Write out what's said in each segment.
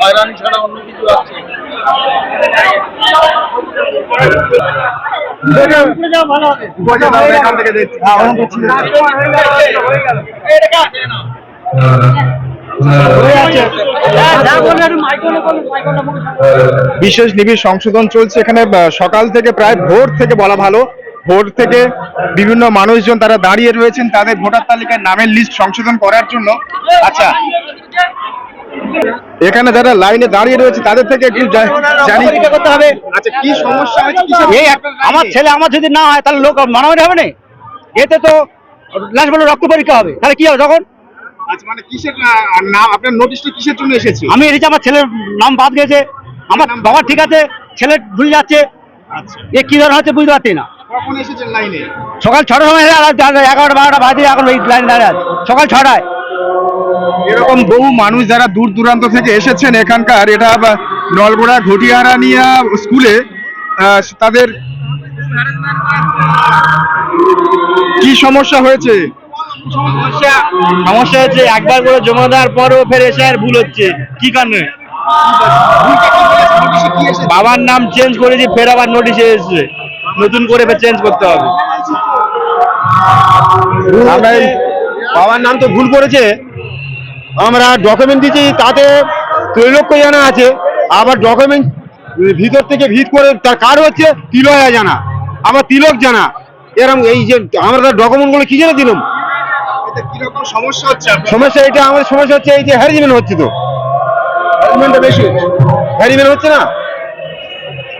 হয়রানি ছাড়া অন্য কিছু আছে বিশেষ নিবিড় সংশোধন চলছে এখানে সকাল থেকে প্রায় ভোর থেকে বলা ভালো। ভোর থেকে বিভিন্ন মানুষজন তারা দাঁড়িয়ে রয়েছেন তাদের ভোটার তালিকায় নামের লিস্ট সংশোধন করার জন্য। আচ্ছা এখানে যারা লাইনে দাঁড়িয়ে রয়েছে তাদের থেকে একটু জানি করতে হবে। আচ্ছা কি সমস্যা এই আমার ছেলে আমার যদি না হয় তাহলে লোক মারামারি হবে না? এতে তো লাস্ট বলে রক্ত পরীক্ষা হবে। তাহলে কি হবে তখন? আচ্ছা মানে কিসের নাম আপনার নোটিশটা কিসের জন্য এসেছে? আমি এসেছি আমার ছেলের নাম বাদ গেছে। আমার বাবা ঠিক আছে ছেলে ভুলে যাচ্ছে। আচ্ছা। এ কি ধরনের হচ্ছে বুঝতে পারছি না। কখন এসেছেন লাইনে? সকাল ছটার সময় এগারোটা বারোটা বাজে এখন এই লাইন দাঁড়িয়ে আছে। সকাল ছটায়। এরকম বহু মানুষ যারা দূর দূরান্ত থেকে এসেছেন এখানকার এটা নলগোড়া ঘটিয়ারানিয়া স্কুলে আহ, তাদের কি সমস্যা হয়েছে? সমস্যা হচ্ছে একবার করে জমা দেওয়ার পরও ফের এসে আর ভুল হচ্ছে। কি কারণে? বাবার নাম চেঞ্জ করেছি ফের আবার নোটিশে এসেছে। নতুন করে চেঞ্জ করতে হবে। আমরা বাবার নাম তো ভুল করেছে। আমরা ডকুমেন্ট দিচ্ছি তাতে ত্রৈলক্ষ জানা আছে। আবার ডকুমেন্ট ভিতর থেকে ভিত করে তার কার হচ্ছে তিলয়া জানা। আবার তিলক জানা। এরকম এই যে আমরা ডকুমেন্টগুলো কি জন্য দিলাম? সমস্যা হচ্ছে সমস্যা এটা আমাদের সমস্যা হচ্ছে এই যে হ্যারিজমেন্ট হচ্ছে তো। Document-টা বেশি হচ্ছে। হ্যারিজমেন্ট হচ্ছে না?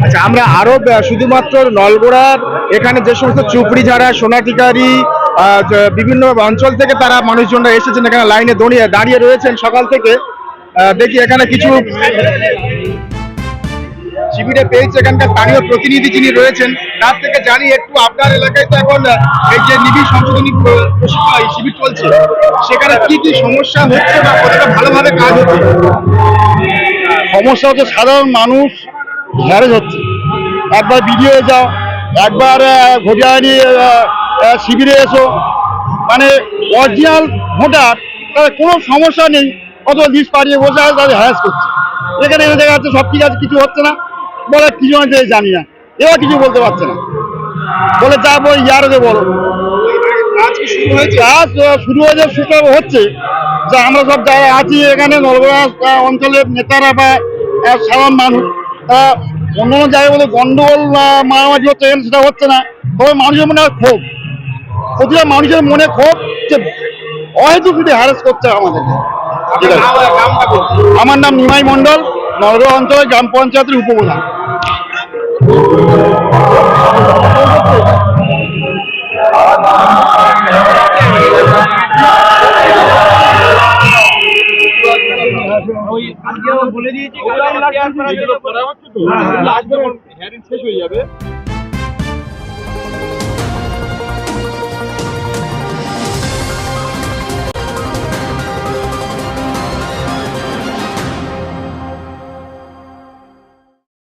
আচ্ছা আমরা আরও শুধুমাত্র নলগোড়ার এখানে যে সমস্ত চুপড়ি ঝাড়া সোনাটিকারি বিভিন্ন অঞ্চল থেকে তারা মানুষজনরা এসেছেন, এখানে লাইনে দাঁড়িয়ে দাঁড়িয়ে রয়েছেন সকাল থেকে। দেখি এখানে কিছু শিবিরে পেয়েছে এখানকার স্থানীয় প্রতিনিধি যিনি রয়েছেন, তার থেকে জানি একটু আপনার এলাকায় তো এখন এই যে নিবিড় সংশোধনী শিবির চলছে, সেখানে কি কি সমস্যা হচ্ছে বা কতটা ভালোভাবে কাজ হচ্ছে? সমস্যা হচ্ছে সাধারণ মানুষ ম্যারেজ হচ্ছে। একবার বিডিও যাও একবার ঘটিয়ানি শিবিরে এসো। মানে অরিজিনাল ভোটার তাদের কোনো সমস্যা নেই কত লিস্ট পাড়িয়ে বসে আছে তাদের হ্যারাস করছে। এখানে এনে দেখা যাচ্ছে সব ঠিক আছে কিছু হচ্ছে না। বলে কিছু হচ্ছে জানি না। এবার কিছু বলতে পারছে না। বলে যা বই ইয়ারকে বলো। কাজ শুরু হয়েছে? সুচারু হচ্ছে। যে আমরা সব যারা আছি এখানে নলগোড়া অঞ্চলের নেতারা বা সাধারণ মানুষ আহ, অন্য অন্য জায়গায় বলে গন্ডগোল মারামারি হচ্ছে সেটা হচ্ছে না। তবে মানুষের মনে হয় ক্ষোভ। প্রতিটা মানুষের মনে ক্ষোভ যে অহেতু শুধু হ্যারাস করছে আমাদেরকে। আমার নাম নিমাই মন্ডল নগর অঞ্চলের গ্রাম পঞ্চায়েতের উপপ্রধান বলে দিয়েছি যেগুলো করা হচ্ছে তো আসবে হেয়ারিং শেষ হয়ে যাবে